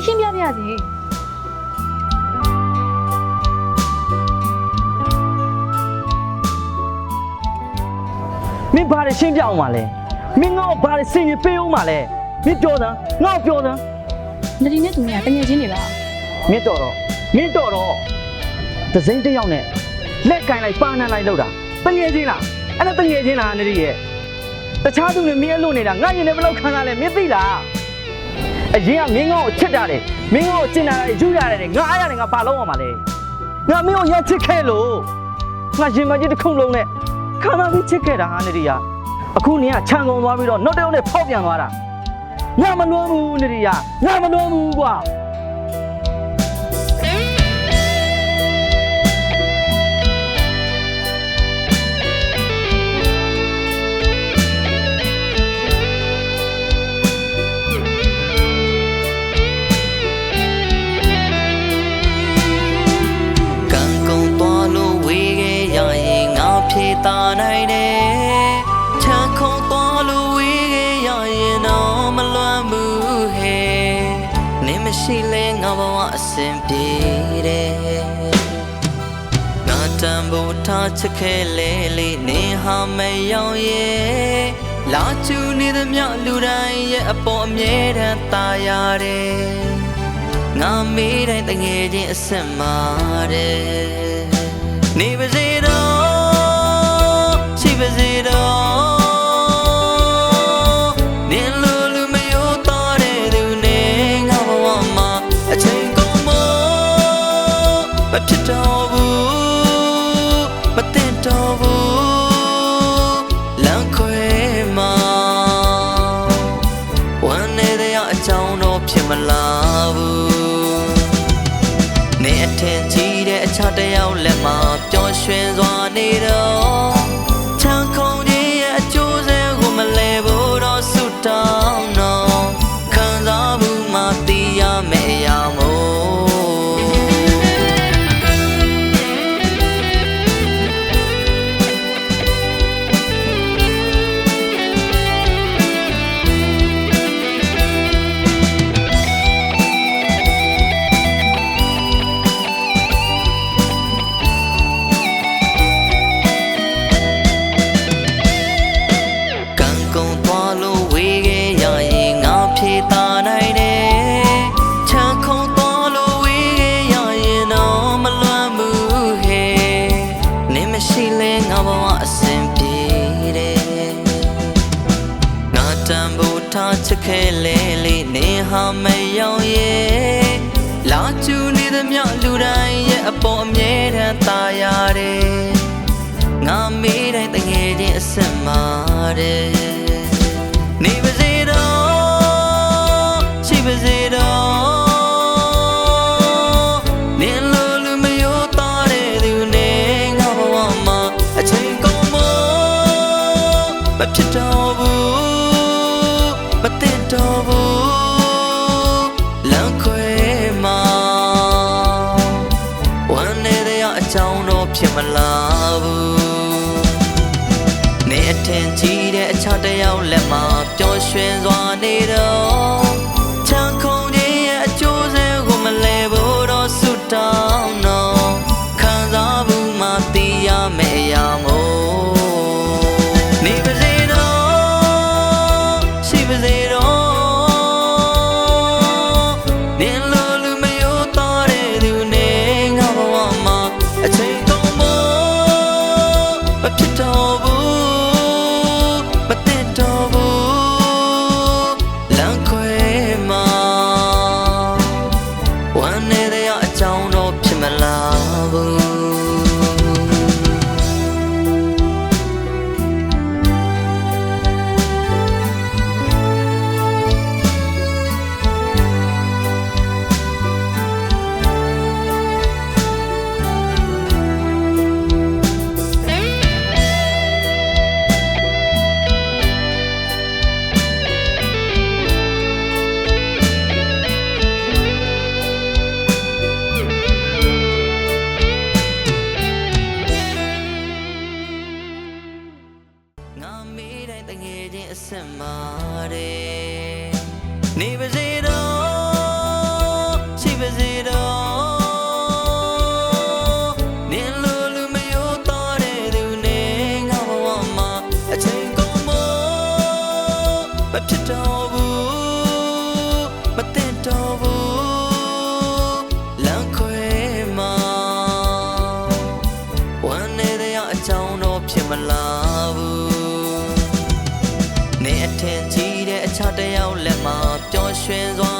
လေးရှင်းပြပြစီမင်းဘာတွေရှင်းပြအောင်မလဲမင်းငါ့ကိုဘာတွေစင်ရင်ပေးအောင်မလဲမင်းပြောတာငါ့ကိုပြောတာနဒီနဲ့သူနဲ့တငယ်ချင်းတွေလားမင်းတော်တော့မင်းတော်တော့ဒစိမ့်တစ်ယောက်နဲ့လက်ကင်လိုက်ပါနန်လိုက်လောက်တာတငယ်ချင်းလားအဲ့ဒါတငယ်ချင်းလားနဒီရဲ့တခြားသူတွေမင်းအလို့နေတာငါရင်လည်းမလောက်ခံရလဲမင်းသိလား အရင်ကမင်းငါ့ကိုချစ်တာတယ်မင်းငါ့ကိုကျင်တာတယ်ယူရတယ်ငါအားရတယ်ငါဘာလုပ်အောင်မလဲငါမင်းကိုရမ်းချစ်ခဲ့လို့ငါရင်မကြီးတစ်ခုလုံးနဲ့ခံစားပြီးချစ်ခဲ့တာဟာနရီယာအခုနင်ကခြံကုန်သွားပြီးတော့နောက်တစ်ယောက်နဲ့ဖောက်ပြန်သွားတာငါမလွမ်းဘူးနရီယာငါမလွမ်းဘူးကွာကံ ရှိလဲငါဘဝအစဉ်ပြေတယ်ငါတန်ဖို့ထားချစ်ခဲ့လေလေနင်းဟာမရောက်ရဲ့လာချူနေသမျှလူတိုင်းရဲ့အပေါ်အမြဲတမ်းตายရတယ် ငါမေးတိုင်းတငယ်ချင်းအဆက်မာတယ်နေပါစေတော့ရှိပါစေ ဖြစ်တော့ဘူးမတင်တော့ဘူးလမ်းခွဲမှာဝမ်းနေတဲ့အကြောင်းတော့ဖြစ်မလာဘူးနေအထင်ကြီးတဲ့အခြားတစ်ယောက်လက်မှာပျော်ရွှင်စွာနေတော့ ဟာမရောက်ရဲ့လာချူနေသမျှလူတိုင်းရဲ့အပေါ်အမြဲတမ်းตายရတယ် ငါမေးတိုင်းတငယ်ချင်းအဆက်မာတယ် အကြောင်းတော့ဖြစ်မလာဘူးနေအထင်ကြီးတဲ့အခြားတစ်ယောက်လက်မှာပျော်ရွှင်စွာနေတော့ ဖြစ်တော့ဘူးမတင်တော့ဘူးလမ်းခွဲမှာဝမ်းနေတဲ့အကြောင်းတော့ဖြစ်မလာဘူးနေအထင်ကြီးတဲ့အခြားတစ်ယောက်လက်မှာပျော်ရွှင်စွာနေတော့